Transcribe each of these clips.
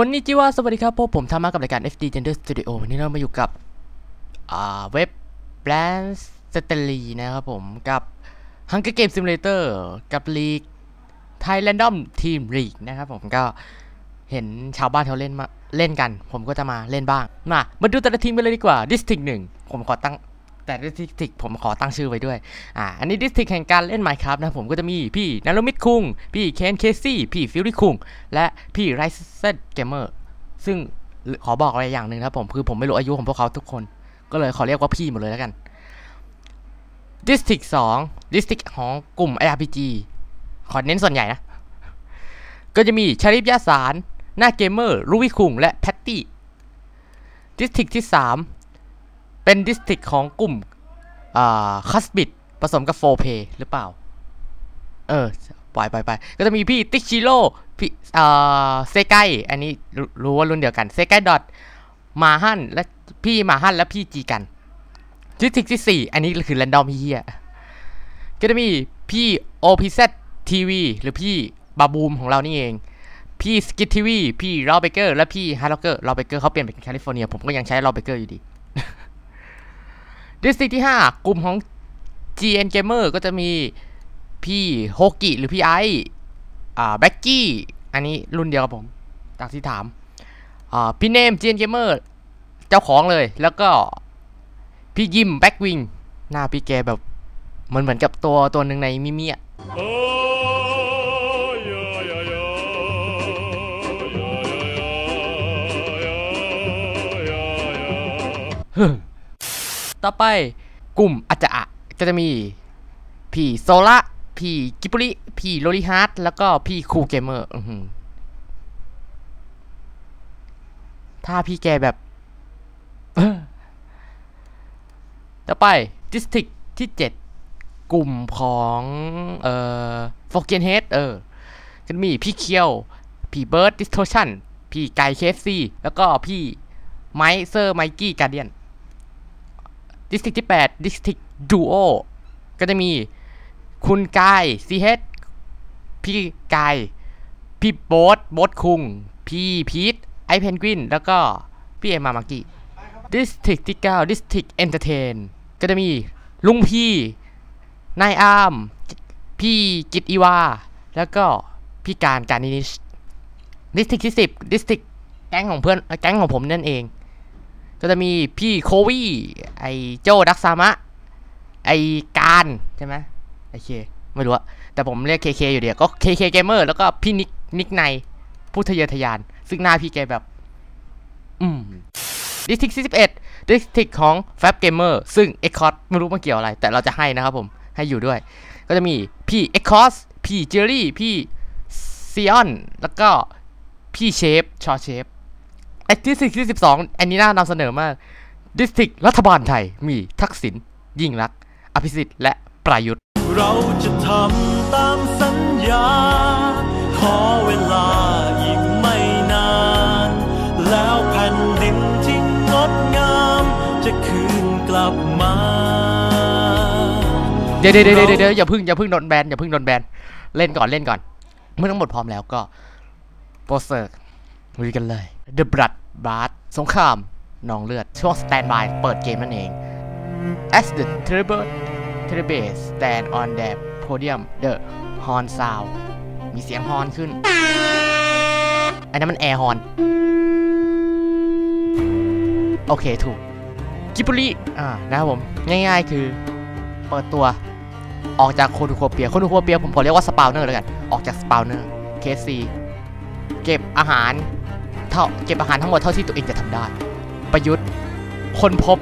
คนนี้จีว่าสวัสดีครับพวผมทามากับรายการ FD Gender Studio วันนี้เรามาอยู่กับเว็บแบรนด์สเตอลีนะครับผม กับ Hunger Game Simulator กับลีก Thai Random Team League นะครับผมก็ เห็นชาวบ้านเขาเล่นมาเล่นกัน ผมก็จะมาเล่นบ้าง มามาดูแต่ละทีมกันเลยดีกว่า District 1ผมขอตั้งแต่ District ผมขอตั้งชื่อไว้ด้วย อ่า อันนี้ District แห่งการเล่น Minecraft นะ ผมก็จะมีพี่นารุมิดคุง พี่เคนเคซี่ พี่ฟิลลี่คุง และพี่ไรเซนเกมเมอร์ ซึ่งขอบอกอะไรอย่างหนึ่งนะครับผม คือผมไม่รู้อายุของพวกเขาทุกคน ก็เลยขอเรียกว่าพี่หมดเลยแล้วกัน District 2 District ของกลุ่ม ARPG ขอเน้นส่วนใหญ่นะ ก็จะมีชาริฟยาสาร หน้าเกมเมอร์ลูวิคุงและแพตตี้ District ที่ 3 เป็น District ของกลุ่มคัสบิดผสมกับโฟเพหรือเปล่า เออปล่อยไปไปก็จะมีพี่ติชิโร่พี่เอ่อเซไกอันนี้รู้ว่ารุ่นเดียวกันเซไกดอทมาฮันและพี่มาฮันและพี่จีกันดิสทิกที่ 4 อันนี้คือแรนดอมเฮียก็จะมีพี่โอพีเซทีวีหรือพี่บาบูมของเรานี่เอง พี่สกิททีวีพี่รอเบเกอร์ และพี่ฮาร์ล็อกเกอร์รอเบเกอร์เขาเปลี่ยนเป็นแคลิฟอร์เนีย ผมก็ยังใช้รอเบเกอร์อยู่ดีดิสติกที่ 5 กลุ่มของ GN Gamer ก็จะมีพี่โฮกิหรือพี่ไออ่าแบ็กกี้อันนี้รุ่นเดียวกับผมจากที่ถามอ่าพี่เนม GN Gamer เจ้าของเลย แล้วก็พี่ยิมแบ็กวิงหน้าพี่แกแบบมือนเหมือนกับตัวตัวหนึ่งในมิมิอะ ต่อไปกลุ่มอาจจะอะก็จะมีพี่โซล่าพี่กิปุริพี่โรลิฮาร์ดแล้วก็พี่คูเกมเมอร์ถ้าพี่แกแบบต่อไปดิสติกที่7กลุ่มของเอ่อฟอกเกนเฮดเออก็มีพี่เคียว พี่เบิร์ดดิสโทชันพี่ไก่เคฟซีแล้วก็พี่ไมเซอร์ไมกี้การเดียน ดิสติกที่8ดิสติกดูโอก็จะมีคุณกายซีเฮดพี่กาย พี่โบ๊ทโบ๊ทคุง พี่พีทไอเพนกวิน แล้วก็พี่เอมามากี้ดิสติกที่9ดิสติกเอนเตอร์เทนก็จะมีลุงพี่ นายอามพี่กิตอีวา แล้วก็พี่การการนิชดิสติกที่10ดิสติกแก๊งของเพื่อนแก๊งของผมนั่นเอง ก็จะมีพี่โควี่ไอโจดักซามะ ไอการใช่ไหมไอเคไม่รู้อะแต่ผมเรียกเคเคอยู่เดียวก็เคเคเกมเมอร์แล้วก็พี่นิกนิกไนผู้ทะเยอทะยาน ซึ่งหน้าพี่แกแบบ อืมดิสทิกที่11ดิสทิกของแฟบเกมเมอร์ซึ่งเอ็กคอร์ไม่รู้มันเกี่ยวอะไร แต่เราจะให้นะครับผมให้อยู่ด้วย ก็จะมีพี่เอ็กคอสพี่เจอรี่ พี่ซีออนแล้วก็พี่เชฟชอเชฟ ไอ้ดิสติกที่12อันนี้น่านำเสนอมากดิสติกรัฐบาลไทยมีทักษิณยิ่งรักษณ์อภิสิทธิ์และประยุทธ์ เราจะทำตามสัญญา ขอเวลาอีกไม่นาน แล้วแผ่นดินที่งดงาม จะคืนกลับมา เดี๋ยวเดี๋ยวเดี๋ยวเดี๋ยวอย่าเพึ่งอย่าเพึ่งโดนแบนอย่าเพึ่งโดนแบน เล่นก่อนเล่นก่อน เมื่อทั้งหมดพร้อมแล้วก็โปสเซอร์ ลุยกันเลย The Blood Bath สงครามนองเลือด ช่วง Standby เปิดเกมนั่นเอง As the Terrible Terrible stand on the podium the horn sound มีเสียงฮอนขึ้น อันนั้นมันแอร์ฮอน โอเคถูก กิบุริอ่า นะครับผม ง่ายๆคือ เปิดตัว ออกจากโคนูโคเปีย โคนูโคเปียผมขอเรียกว่าสปาวเนอร์แล้วกัน ออกจากสปาวเนอร์เคซีเก็บอาหาร เท่าเก็บอาหารทั้งหมดเท่าที่ตัวเองจะทำได้ ประยุทธ์คนพบ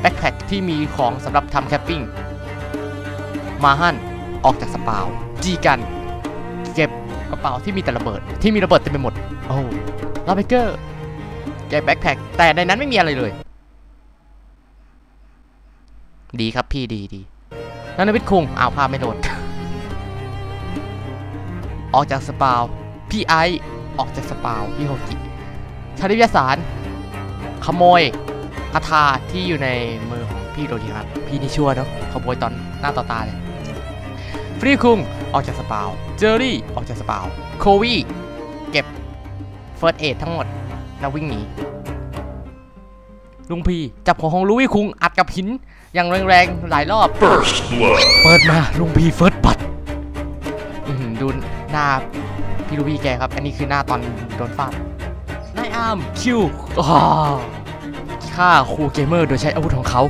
แบ็คแพคที่มีของสำหรับทำแคมปิ้ง มาฮั่นออกจากสปาวจีกันเก็บกระเป๋าที่มีแต่ระเบิด ที่มีระเบิดเต็มไปหมด โอ้ลาเบเกอร์เก็บแบ็คแพคแต่ในนั้นไม่มีอะไรเลย ดีครับพี่ดีดีนันวิทย์คุงอ้าวพาไม่โดนออกจากสปาวพี่ไอออกจากสปาวพี่โฮกิ ชาลิวิทยาสาร ขโมยคาถาที่อยู่ในมือของพี่โรดิฮัทพี่นี่ชั่วเนาะขโมยตอนหน้าต่อตาเลยฟรีคุงออกจากสปาวเจอรี่ออกจากสปาวโควี่เก็บเฟิร์สเอททั้งหมดแล้ววิ่งหนีลุงพีจับของของลุยคุงอัดกับหินอย่างแรงๆหลายรอบ First blood. เปิดมาลุงพีเฟิร์สปัดอื้อหือดูหน้าพี่ลูบี้แกครับ อันนี้คือหน้าตอนโดนฟาดนาย อาร์มคิวอ้าวฆ่าครูเกมเมอร์โดยใช้อาวุธของเขา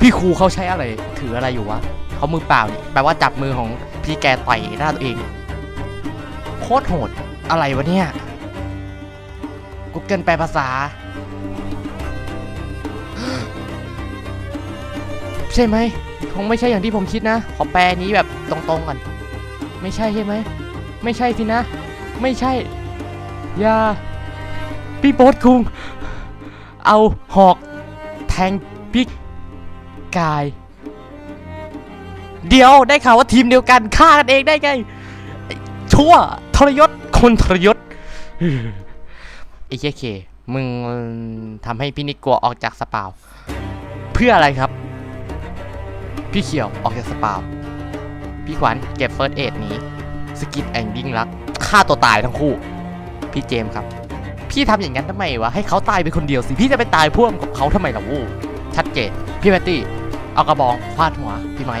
พี่ครูเขาใช้อะไร ถืออะไรอยู่วะเขามือเปล่านี่แปลว่าจับมือของพี่แกต่อยหน้าตัวเอง โคตรโหด อะไรวะเนี่ยกูเกิลแปลภาษา ใช่ไหมคงไม่ใช่อย่างที่ผมคิดนะ ขอแปลนี้แบบตรงๆก่อน ไม่ใช่ใช่ไหม ไม่ใช่สินะ ไม่ใช่ อย่า พี่โบ๊ทคุง เอาหอกแทงพี่กาย เดี๋ยวได้ข่าวว่าทีมเดียวกันฆ่ากันเองได้ไง ชั่วทรยศคนทรยศไอ้เจเคมึงทำให้พี่นิกกลัวออกจากสปาว เพื่ออะไรครับ พี่เขียวออกจากสปาว พี่ขวัญเก็บเฟิร์สเอดนี้สกิดแองดิ้งรักฆ่าตัวตายทั้งคู่ พี่เจมส์ครับ พี่ทำอย่างนั้นทำไมวะให้เขาตายไปคนเดียวสิพี่จะไปตายพ่วงกับเขาทำไมล่ะวูชัดเจนพี่แพตตี้เอากระบองฟาดหัวพี่ไม้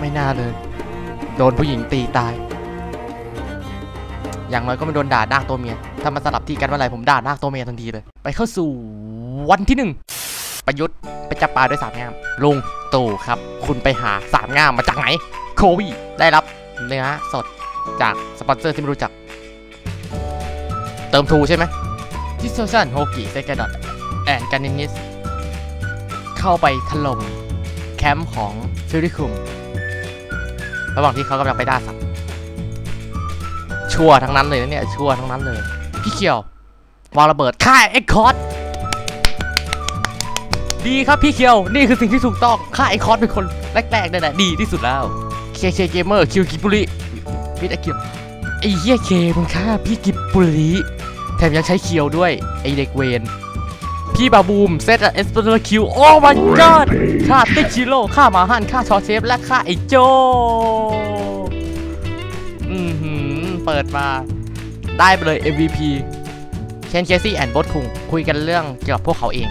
ไม่น่าเลย โดนผู้หญิงตีตาย อย่างน้อยก็ไม่โดนด่าหน้าตัวเมียถ้ามาสลับที่กันเมื่อไหร่ผมด่าหน้าตัวเมียทันทีเลย ไปเข้าสู่วันที่หนึ่งประยุทธ์ไปจับปลาด้วยสามง่ามลุงตู่ครับ คุณไปหาสามง่ามมาจากไหน โควีได้รับเนื้อสดจากสปอนเซอร์ที่ไม่รู้จัก เติมทูใช่ไหมทิสโซชันโฮกิเซกดอทแอนการินิสเข้าไปถล่มแคมป์ของฟิลิคุมระหว่างที่เขากำลังไปด่าสัตว์ชั่วทั้งนั้นเลยนะเนี่ยชั่วทั้งนั้นเลย พี่เขียววางระเบิดฆ่าเอ็กคอร์ดดีครับพี่เคียวนี่คือสิ่งที่ถูกต้องค่าไอคอนเป็นคนแรกๆนั่นแหละดีที่สุดแล้วเคเคเกมเมอร์คิวกิบุริพี่ตะเกียบไอ้เหี้ยเคมึงฆ่าพี่กิบุริ ถมยังใช้เคียวด้วย ไอเด็กเวนพี่บาบูมเซตเอสเปอร์คิวโอ้ my god ฆ่าติ๊กชิโร่ฆ่าหมาฮันฆ่าชอเชฟ และฆ่าไอโจอือหือเปิดมา ได้ไปเลย MVP เคนเคซี่แอนด์บอสคุงคุยกันเรื่องเกี่ยวกับพวกเขาเอง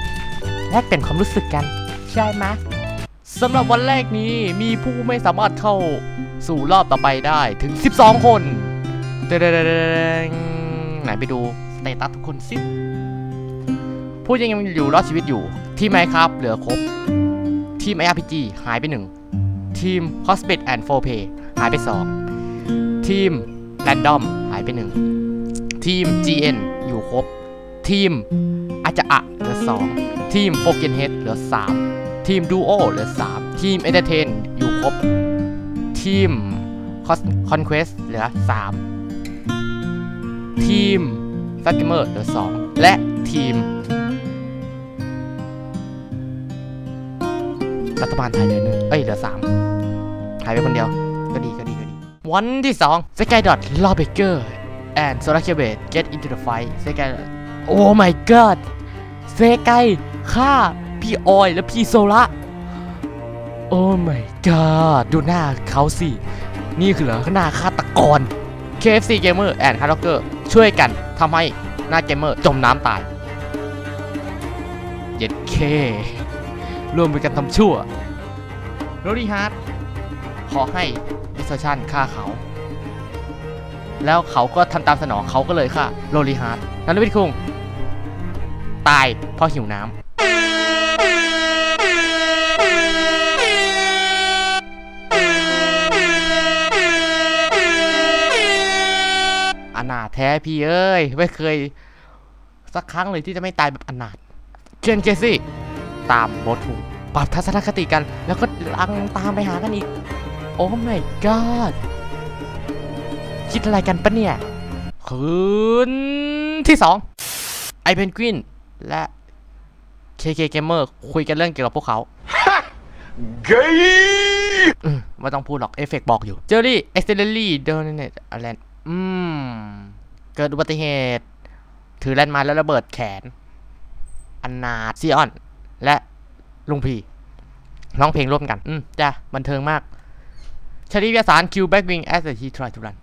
แลกเปลี่ยนความรู้สึกกัน ใช่ไหมสำหรับวันแรกนี้มีผู้ไม่สามารถเข้าสู่รอบต่อไปได้ถึง 12 คนเดงไหนไปดู เตตัสทุกคนสิผู้ยังยังอยู่รอดชีวิตอยู่ ทีมไมครับเหลือครบ ทีม ARPG หายไป1ทีม Hospit and 4 Pay หายไป 2 ทีม Random หายไป 1 ทีม GN อยู่ครบ ทีมอาจจะอะเหลือ 2 ทีมโฟเกนเฮดเหลือ 3 ทีมดูโอเหลือ 3 ทีมเอนเตอร์เทนอยู่ครบ ทีมคอนเควสเหลือ 3 ทีม แฟกเกอร์เหลือ2และทีม รัฐบาลไทยเหลือหนึ่งเอ้ยเหลือ3หายไปคนเดียว ก็ดีก็ดีก็ดี วันที่2 s k y d o t l a w b r e a k e r and s o l a k i b a t get into the fight s k y Oh my god เซไกฆ่าพี่ออยและพี่โซละโอ้ my god ดูหน้าเขาสิ นี่คือเหรอหน้าฆาตกร KFC Gamer and Hard Rocker ช่วยกันทำให้หน้าเกมเมอร์จมน้ำตาย เย็ดเคร่วมไปกันทำชั่วโรดี้ฮาร์ดขอให้ดิสเซชันฆ่าเขา แล้วเขาก็ทำตามสนองเขาก็เลยฆ่าโรลี่ฮาร์ดนันทวิทย์คุงตายเพราะหิวน้ำ อนาถแท้พี่เอ้ย ไม่เคย สักครั้งเลยที่จะไม่ตายแบบอนาถเคนเจซี่ ตามโบทูปรับทัศนคติกัน แล้วก็ลังตามไปหากันอีก โอ้ my god คิดอะไรกันปะเนี่ย คืนที่สองไอเพนกวินและ KK Gamer คุยกันเรื่องเกี่ยวกับพวกเขา Gay! อืมไม่ต้องพูดหรอก เอฟเฟกบอกอยู่ เจอรี่ เอ็กซ์เซลลี่โดนเนตอะไรอืม เกิดอุบัติเหตุ ถือแลนด์มาแล้วระเบิดแขน อันนาซีออน และลุงพีร้องเพลงร่วมกัน อืมจ้ะบันเทิงมากชาลีฟยาสารคิวแบ็กวิงแอสเซทีทรายทุรัน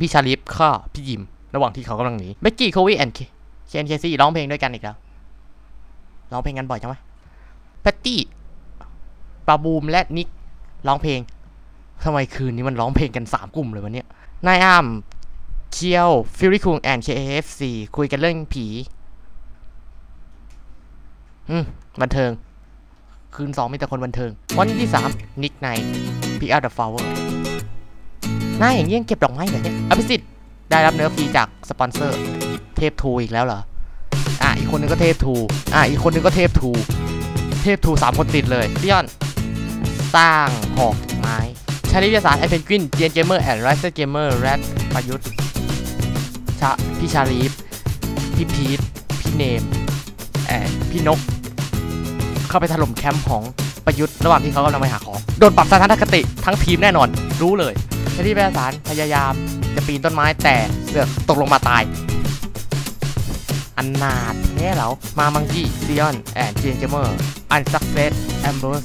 พี่ชาลีฟข้าพี่ยิม ระหว่างที่เขากำลังหนีเบกกี้โควีแอนเคเคนเคซี่ร้องเพลงด้วยกันอีกแล้ว ร้องเพลงกันบ่อยจังวะแพตตี้ปาบูมและนิกร้องเพลงทำไมคืนนี้มันร้องเพลงกันสามกลุ่มเลยวันนี้นายอ้าม เคียวฟิลลี่คุงแอนเคเอฟซีคุยกันเรื่องผี อืม บันเทิง คืนสองมีแต่คนบันเทิง วันที่สามนิกไนพิกอาร์เดอะฟลาวเวอร์นาอย่างนี้ยังเก็บดอกไม้เหรอเนี่ยอภิสิทธิ์ได้รับเนื้อฟรีจากสปอนเซอร์ เทพทูอีกแล้วเหรอ อะ อีกคนนึงก็เทพทู อะ อีกคนนึงก็เทพทู เทพทูสามคนติดเลยพี่ยอน สร้างหอกไม้ชาลิวิทยาศาสตร์ไอเพนกวินเจนเกมเมอร์แอนด์ไรเซอร์เกมเมอร์แรดประยุทธ์ ชาพี่ชาลีฟพี่พีทพี่เนมแอนพี่นก เข้าไปถล่มแคมป์ของประยุทธ์ระหว่างที่เขากำลังไปหาของ โดนปรับสถานคติทั้งทีมแน่นอน รู้เลยชาลีวิทยาศาสตร์พยายามจะปีนต้นไม้แต่เสือกตกลงมาตาย อันนาดแน่เหรอมามังกี้ซีออนแอนเจนเกมเมอร์อันซักเซสแอมเบอร์ส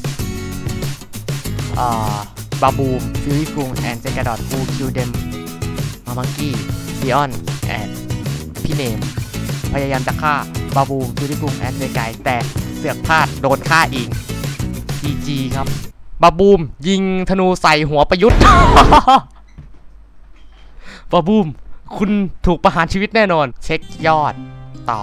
อ่าบาบูมฟิวิกรุงแอนเจกาดอดฟูคิวเดมมามังกี้ซีออน พี่เนม พยายามจะฆ่าบาบูมฟิวิกุงแอนเจไกแต่เสือกพลาดโดนฆ่าเองจีจีครับบาบูมยิงธนูใส่หัวประยุทธ์บาบูม คุณถูกประหารชีวิตแน่นอน เช็คยอดต่อ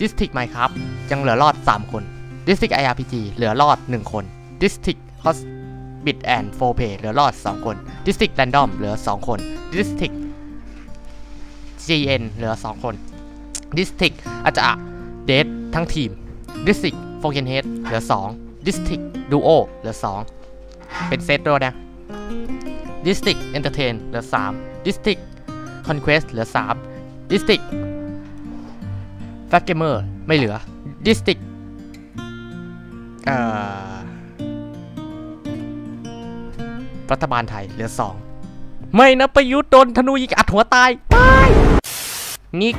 District Minecraft ยังเหลือรอด 3 คน District IRPG เหลือรอด 1 คน District Hospit and 4 Play เหลือรอด 2 คน District Random เหลือ 2 คน District GN เหลือ 2 คน District อาจจะเดททั้งทีม District f o r k e n Head เหลือ 2 District Duo เหลือ 2 เป็นเซตด้วยนะ District Entertain เหลือ 3 District Conquest เหลือ 3 District f a t Gamer ไม่เหลือ District เอ่อรัฐบาลไทยเหลือ 2 ไม่นะประยุทธ์โดนธนูยิงอัดหัวตายไม่ นิก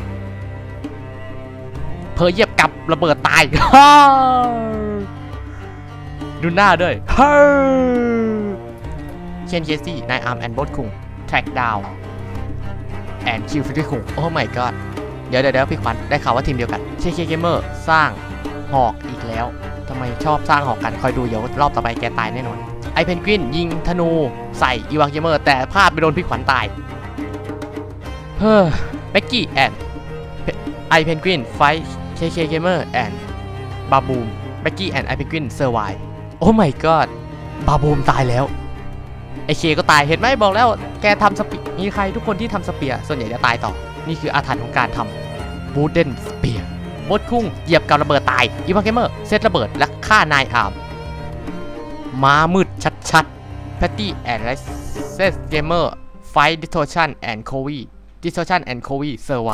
เพอเยียบกับระเบิดตายดูหน้าด้วยเคนเคซี่นายอาร์มแอนด์บอสคุงแทร็กดาวแอนด์คิวฟิลิคุงโอ้ my god เดี๋ยวเดี๋ยวเดี๋ยวพี่ขวัญได้ข่าวว่าทีมเดียวกันเชคเกมเมอร์สร้างหอกอีกแล้วทำไมชอบสร้างหอกกันคอยดูเดี๋ยวรอบต่อไปแกตายแน่นอน ไอเพนกวินยิงธนูใส่อีวาเกมเมอร์ แต่พลาดไปโดนพี่ขวัญตาย เฮ้อ เบกกี้แอนไอเพนกวินไฟเคเคเกมเมอร์แอนบาบูมเบกกี้แอนไอเพนกวินเซอร์ไวโอ้ my god บาบูมตายแล้วไอเคก็ตายเห็นไหมบอกแล้ว แกทำสปีมีใครทุกคนที่ทำสเปียร์ส่วนใหญ่จะตายต่อ นี่คืออาถรรพ์ของการทำบูเดนสเปียร์บดคุ้งเหยียบกับระเบิดตายอีวาเกมเมอร์เซตระเบิดและฆ่านายอาร์มมามืดชัดๆแพตตี้แอนด์ไรเซสเกมเมอร์ไฟดิสโทชันแอนด์โควี ดิสโทชันแอนด์โควีเซอร์ไว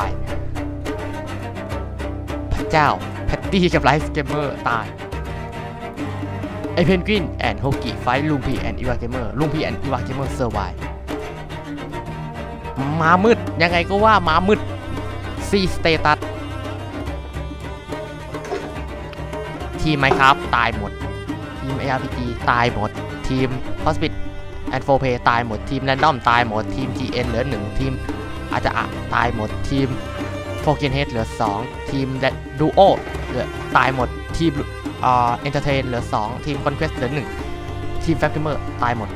พระเจ้า แพตตี้กับไรส์เกมเมอร์ตายไอเพนกวินแอนด์โฮกิไฟลุงพีแอนด์อีวาเกมเมอร์ลุงพีแอนด์อีวาเกมเมอร์เซอร์ไวมามืด ยังไงก็ว่ามามืดซีสเตตัสทีมไหมครับ ตายหมด ทีม ARPG ตายหมด ทีม Hospit and 4 Play ตายหมด ทีม Random ตายหมด ทีม GN เหลือ1ทีม อาจจะอะตายหมดทีม f o r k e n Head เหลือ 2 ทีม Duo เหลือตายหมดทีมเอ่า Entertain เหลือ 2 ทีม Conquest เหลือ 1 ทีม f a c t i m e r ตายหมด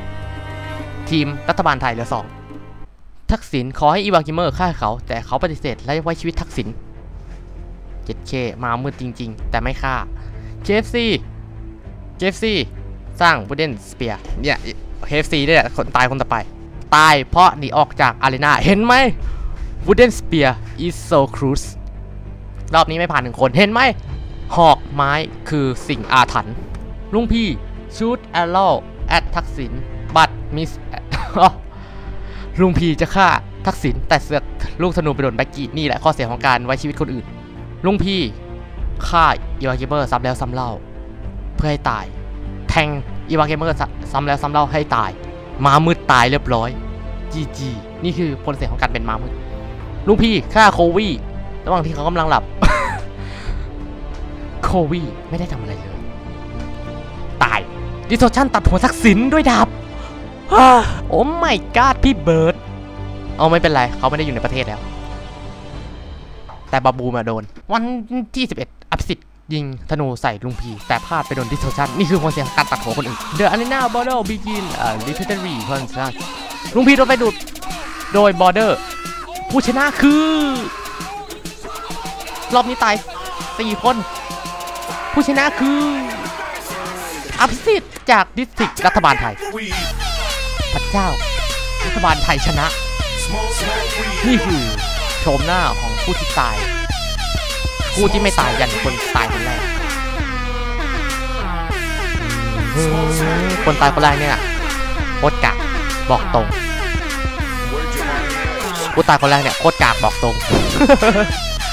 ทีมรัฐบาลไทยเหลือ 2 ทักษิณขอให้อีวากิเมอร์ฆ่าเขา แต่เขาปฏิเสธและไว้ชีวิตทักษิณเจ็ดเคมามืดจริง ๆ แต่ไม่ฆ่า KFC KFC สร้างบูเดนสเปียเนี่ย KFC เนี่ยแหละคนตายคนต่อไป ตายเพราะหนีออกจากอารีนาเห็นไหม Wooden Spear is so cruise รอบนี้ไม่ผ่านหนึ่งคนเห็นไหม หอกไม้คือสิ่งอาถรรพ์ลุงพี่ shoot arrow at ทักษิณบัตมิสลุงพีจะฆ่าทักษิณแต่เสือกลูกธนูไปโดนแบกกี้นี่แหละข้อเสียของการไว้ชีวิตคนอื่น ลุงพี่ฆ่าอีวาเกเมอร์ซ้ำแล้วซ้ำเล่า เพื่อให้ตาย แทงอีวาเกเมอร์ซ้ำแล้วซ้ำเล่าให้ตาย มามืดตายเรียบร้อยจีจีนี่คือผลเสียของการเป็นมามืดลุงพี่ฆ่าโควี่ระหว่างที่เขากำลังหลับ โควี่ไม่ได้ทำอะไรเลย ตายดิโซชันตัดหัวทักษิณด้วยดาบโอ้ไม่กาดพี่เบิร์ดเอาไม่เป็นไร เขาไม่ได้อยู่ในประเทศแล้ว แต่บาบูมาโดน วันที่ 11อภิสิทธิ์ ยิงธนูใส่ลุงพี แต่พลาดไปโดนดิสโทชันนี่คือความเสี่ยงของการตัดหัวคนอื่น The Arena Border Begin อ่า Repeatedly Concert ลุงพีโดนไปดูดโดย Border ผู้ชนะคือ รอบนี้ตาย4คน ผู้ชนะคืออภิสิทธิ์จากดิสติกรัฐบาลไทยพระเจ้า รัฐบาลไทยชนะ นี่คือโฉมหน้าของผู้ที่ตาย ผู้ที่ไม่ตายยันคนตายคนแรกอืมคนตายคนแรกเนี่ยโคตรกากบอกตรงผู้ตายคนแรกเนี่ยโคตรกากบอกตรง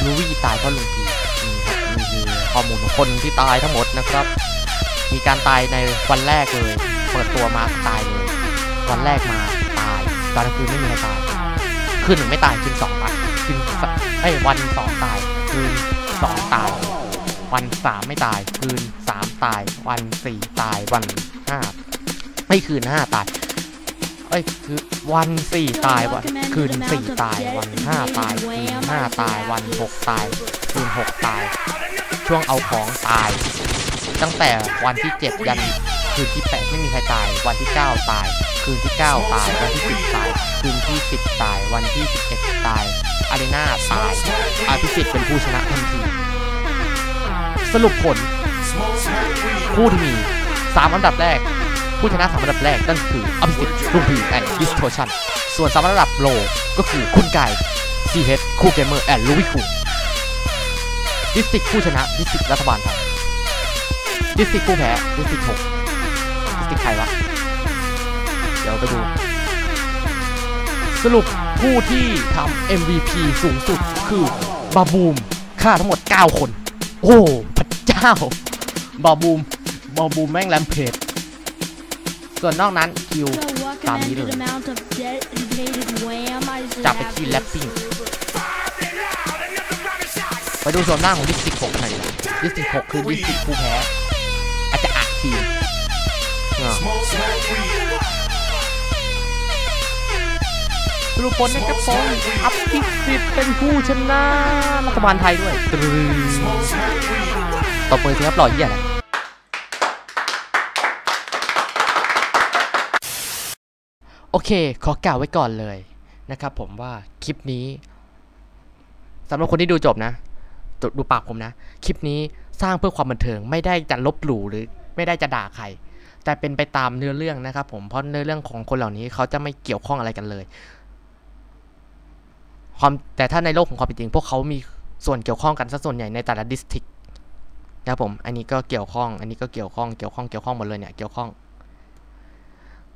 รู้วิธีตายก็ลุงพีนี่ครับนี่คือข้อมูลของคนที่ตายทั้งหมดนะครับ มีการตายในวันแรกเลย เปิดตัวมาตายเลย วันแรกมาตายตอนกลางคืนไม่มีใครตายคืนหนึ่งไม่ตายคืนสองตายคืนสเอ้ยวันสองตายคืน สองตาย วันสามไม่ตาย คืนสามตาย วันสี่ตาย วันห้าไม่คืนห้าตาย เอ้ยคือวันสี่ตายวันคืนสี่ตาย วันห้าตาย คืนห้าตาย วันหกตาย คืนหกตาย ช่วงเอาของตาย ตั้งแต่วันที่เจ็ดยันคืนที่แปดไม่มีใครตาย วันที่เก้าตาย คืนที่เก้าตาย วันที่สิบตาย คืนที่สิบตาย วันที่สิบเอ็ดตาย อารีนาตายอาพิสิทธิ์เป็นผู้ชนะทันที สรุปผล ผู้ที่มีสามอันดับแรก ผู้ชนะสามอันดับแรกนั่นคืออภิสิทธิ์ลุงพีแอนด์ดิสโทชันส่วนสามอันดับโลก็คือคุณไก่ซีเฮดคูเกมเมอร์แอนด์ลูวิคูดิสติกผู้ชนะดิสติกรัฐบาลไทยดิสติกผู้แพ้ดิสติกหกดิสติกใครวะ เดี๋ยวไปดู สรุป ผู้ที่ทำ MVP สูงสุดคือบาบูมฆ่าทั้งหมด 9 คน โอ้พระเจ้า บาบูม บาบูมแม่งแรมเพจส่วนนอกนั้นคิวตามนี้เลย จับไปที่แรปปิ้งไปดูส่วนหน้าของดิสติก6หน่อยดิสติก6คือดิสติกผู้แพ้อาจจะอัดที สรุปผลนะครับผมอัพพิสิทธิ์เป็นผู้ชนะรัฐบาลไทยด้วยตรึงตบมือสิครับหล่อเยี่ยนะโอเค ขอกล่าวไว้ก่อนเลยนะครับผมว่าคลิปนี้สำหรับคนที่ดูจบนะดดูปากผมนะ คลิปนี้สร้างเพื่อความบันเทิงไม่ได้จะลบหลู่หรือไม่ได้จะด่าใคร แต่เป็นไปตามเนื้อเรื่องนะครับผมเพราะเนื้อเรื่องของคนเหล่านี้เขาจะไม่เกี่ยวข้องอะไรกันเลย ความแต่ถ้าในโลกของความเป็นจริง พวกเขามีส่วนเกี่ยวข้องกันซะส่วนใหญ่ในแต่ละดิสทิกนะครับผมอันนี้ก็เกี่ยวข้อง อันนี้ก็เกี่ยวข้องเกี่ยวข้องเกี่ยวข้องหมดเลยเนี่ยเกี่ยวข้อง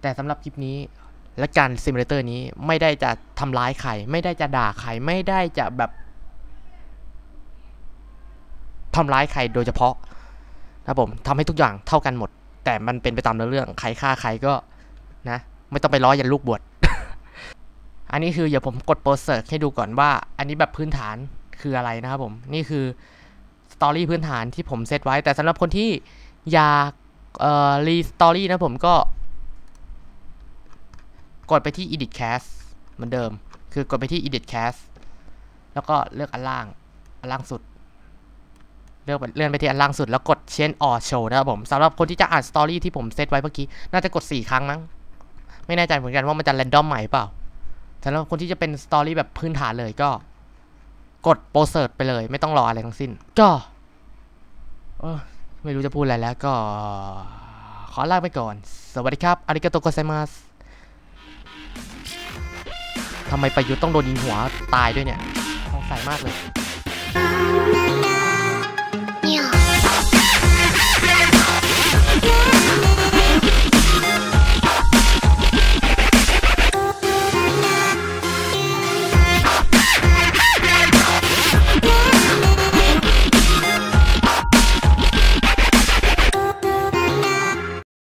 แต่สำหรับคลิปนี้และการซิมูเลเตอร์นี้ไม่ได้จะทำร้ายใครไม่ได้จะด่าใครไม่ได้จะแบบทำร้ายใครโดยเฉพาะนะครับผมทำให้ทุกอย่างเท่ากันหมด แต่มันเป็นไปตามเรื่องใครฆ่าใครก็นะ ไม่ต้องไปล้อยันลูกบวช อันนี้คือเดี๋ยวผมกดโปรเซอร์ให้ดูก่อนว่า อันนี้แบบพื้นฐานคืออะไรนะครับผม นี่คือสตอรี่พื้นฐานที่ผมเซตไว้ แต่สำหรับคนที่อยากเอ่อรีสตอรี่นะผมก็ กดไปที่ edit cast เหมือนเดิม คือกดไปที่ edit cast แล้วก็เลือกอันล่าง อันล่างสุด เลือกเลื่อนไปที่อันล่างสุด แล้วกด change or show นะครับผมสำหรับคนที่จะอ่านสตอรี่ที่ผมเซตไว้เมื่อกี้ น่าจะกด 4 ครั้งมั้ง ไม่แน่ใจเหมือนกันว่ามันจะ random ใหม่เปล่า สำหรับคนที่จะเป็นสตอรี่แบบพื้นฐานเลยก็ กดโปรเซิร์ตไปเลย ไม่ต้องรออะไรทั้งสิ้น ก็ไม่รู้จะพูดอะไรแล้วก็ ขอลาไปก่อน สวัสดีครับ อาริกาโตโกไซมัสทำไมประยุทธ์ต้องโดนยิงหัวตายด้วยเนี่ยสงสัยมากเลย